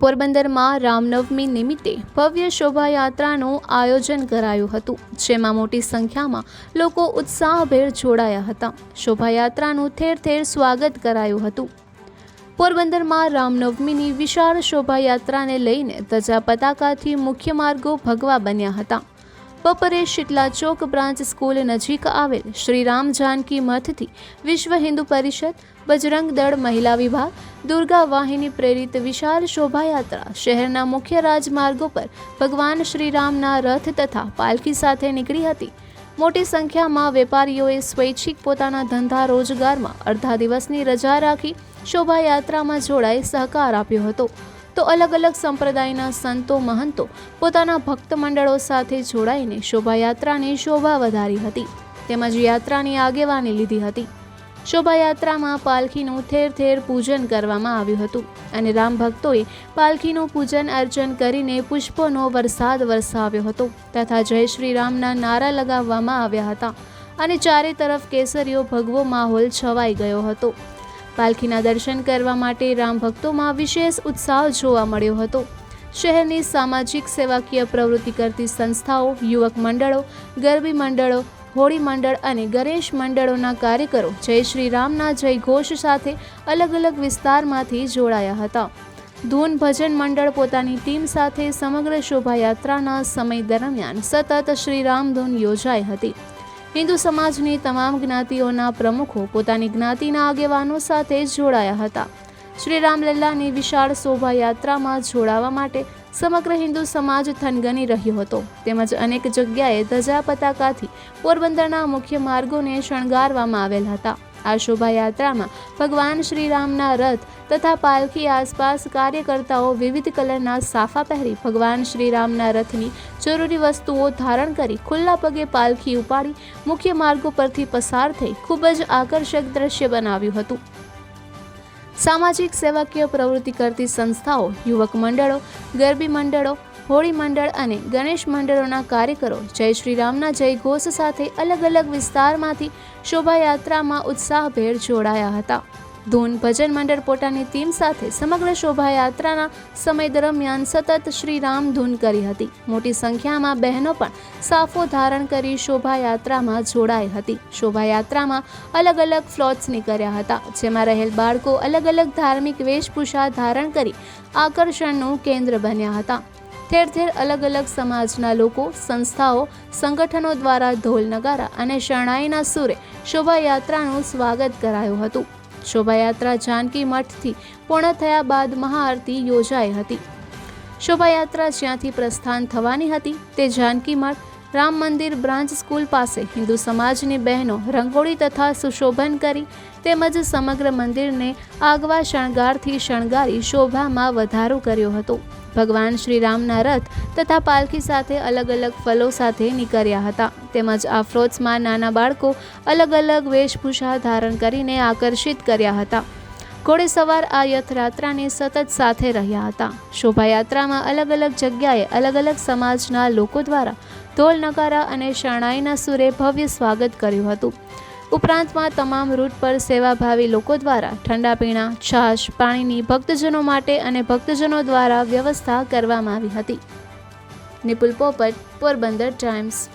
પોરબંદરમાં રામનવમી નિમિત્તે ભવ્ય શોભાયાત્રાનું આયોજન કરાયું હતું, જેમાં મોટી સંખ્યામાં લોકો ઉત્સાહભેર જોડાયા હતા. શોભાયાત્રાનું ઠેર ઠેર સ્વાગત કરાયું હતું. પોરબંદરમાં રામનવમીની વિશાળ શોભાયાત્રાને લઈને ધજા પતાકાથી મુખ્ય માર્ગો ભગવા બન્યા હતા. બપોરે શીતલા ચોક બ્રાન્ચ સ્કૂલ નજીક આવેલ શ્રી રામ જાનકી મઠથી વિશ્વ હિન્દુ પરિષદ, બજરંગ દળ મહિલા વિભાગ, દુર્ગા વાહિની પ્રેરિત વિશાળ શોભાયાત્રા શહેરના મુખ્ય રાજમાર્ગો પર ભગવાન શ્રીરામના રથ તથા પાલખી સાથે નીકળી હતી. મોટી સંખ્યામાં વેપારીઓએ સ્વૈચ્છિક પોતાના ધંધા રોજગારમાં અડધા દિવસની રજા રાખી શોભાયાત્રામાં જોડાઈ સહકાર આપ્યો હતો. તો અલગ અલગ સંપ્રદાયના સંતો મહંતો પોતાના ભક્ત મંડળો સાથે જોડાઈને શોભાયાત્રાની શોભા વધારી હતી, તેમજ યાત્રાની આગેવાની લીધી હતી. શોભાયાત્રામાં પાલખીનું ઠેર ઠેર પૂજન કરવામાં આવ્યું હતું અને રામ ભક્તોએ પાલખીનું પૂજન અર્ચન કરીને પુષ્પોનો વરસાદ વરસાવ્યો હતો તથા જય શ્રી રામના નારા લગાવવામાં આવ્યા હતા અને ચારે તરફ કેસરીઓ ભગવો માહોલ છવાઈ ગયો હતો. પાલખીના દર્શન કરવા માટે રામ ભક્તોમાં વિશેષ ઉત્સાહ જોવા મળ્યો હતો. શહેરની સામાજિક સેવાકીય પ્રવૃત્તિ કરતી સંસ્થાઓ, યુવક મંડળો, ગરબી મંડળો, હોળી મંડળ અને ગણેશ મંડળોના કાર્યકરો જય શ્રી રામના જય ઘોષ સાથે અલગ અલગ વિસ્તારમાંથી જોડાયા હતા. ધૂન ભજન મંડળ પોતાની ટીમ સાથે સમગ્ર શોભાયાત્રાના સમય દરમિયાન સતત શ્રીરામ ધૂન યોજાઈ હતી. હિન્દુ સમાજની તમામ જ્ઞાતિઓના પ્રમુખો પોતાની જ્ઞાતિના આગેવાનો સાથે જોડાયા હતા. શ્રી રામલલ્લાની વિશાળ શોભાયાત્રામાં જોડાવા માટે સમગ્ર હિન્દુ સમાજ થનગની રહ્યો હતો. તેમજ અનેક જગ્યાએ ધજા પતાકાથી પોરબંદરના મુખ્ય માર્ગોને શણગારવામાં આવેલ હતા. આ શોભાયાત્રામાં ભગવાન શ્રીરામના રથ તથા પાલખી આસપાસ કાર્યકર્તાઓ વિવિધ કલરના સાફા પહેરી ભગવાન શ્રીરામના રથની જરૂરી વસ્તુઓ ધારણ કરી ખુલ્લા પગે પાલખી ઉપાડી મુખ્ય માર્ગો પરથી પસાર થઈ ખૂબ જ આકર્ષક દ્રશ્ય બનાવ્યું હતું. સામાજિક સેવાકીય પ્રવૃત્તિ કરતી સંસ્થાઓ, યુવક મંડળો, ગરબી મંડળો હોળી મંડળ અને ગણેશ મંડળોના કાર્યકરો જય શ્રીરામના જય ઘોષ સાથે અલગ અલગ વિસ્તારમાંથી શોભાયાત્રામાં ઉત્સાહભેર જોડાયા હતા. ધૂન ભજન મંડળ પોતાની ટીમ સાથે સમગ્ર શોભાયાત્રાના સમય દરમિયાન સતત શ્રીરામ ધૂન કરી હતી. મોટી સંખ્યામાં બહેનો પણ સાફો ધારણ કરી શોભાયાત્રામાં જોડાઈ હતી. શોભાયાત્રામાં અલગ અલગ ફ્લોટ્સ નીકળ્યા હતા, જેમાં રહેલ બાળકો અલગ અલગ ધાર્મિક વેશભૂષા ધારણ કરી આકર્ષણનું કેન્દ્ર બન્યા હતા. ઠેર ઠેર અલગ અલગ સમાજના લોકો, સંસ્થાઓ, સંગઠનો દ્વારા ઢોલ નગારા અને શરણાઈના સુરે શોભાયાત્રાનું સ્વાગત કરાયું હતું. શોભાયાત્રા જાનકી મઠથી પૂર્ણ થયા બાદ મહાઆરતી યોજાઈ હતી. શોભાયાત્રા જ્યાંથી પ્રસ્થાન થવાની હતી, તે જાનકી મઠ રામ મંદિર બ્રાન્ચ સ્કૂલ પાસે હિન્દુ સમાજની બહેનો રંગોળી તથા સુશોભન કરી તેમજ સમગ્ર મંદિરને આગવા શણગારથી શણગારી શોભામાં વધારો કર્યો હતો. ભગવાન શ્રી રામના રથ તથા પાલખી સાથે અલગ અલગ ફલો સાથે નીકળ્યા હતા. તેમજ આ ફ્લોટ્સમાં નાના બાળકો અલગ અલગ વેશભૂષા ધારણ કરીને આકર્ષિત કર્યા હતા. ઘોડેસવાર આ યથયાત્રાની સતત સાથે રહ્યા હતા. શોભાયાત્રામાં અલગ અલગ જગ્યાએ અલગ અલગ સમાજના લોકો દ્વારા ઢોલ નગારા અને શરણાઈના સુરે ભવ્ય સ્વાગત કર્યું હતું. ઉપરાંતમાં તમામ રૂટ પર સેવાભાવી લોકો દ્વારા ઠંડા પીણા, છાશ, પાણીની ભક્તજનો માટે અને ભક્તજનો દ્વારા વ્યવસ્થા કરવામાં આવી હતી. નિપુલ પોપટ, પોરબંદર ટાઈમ્સ.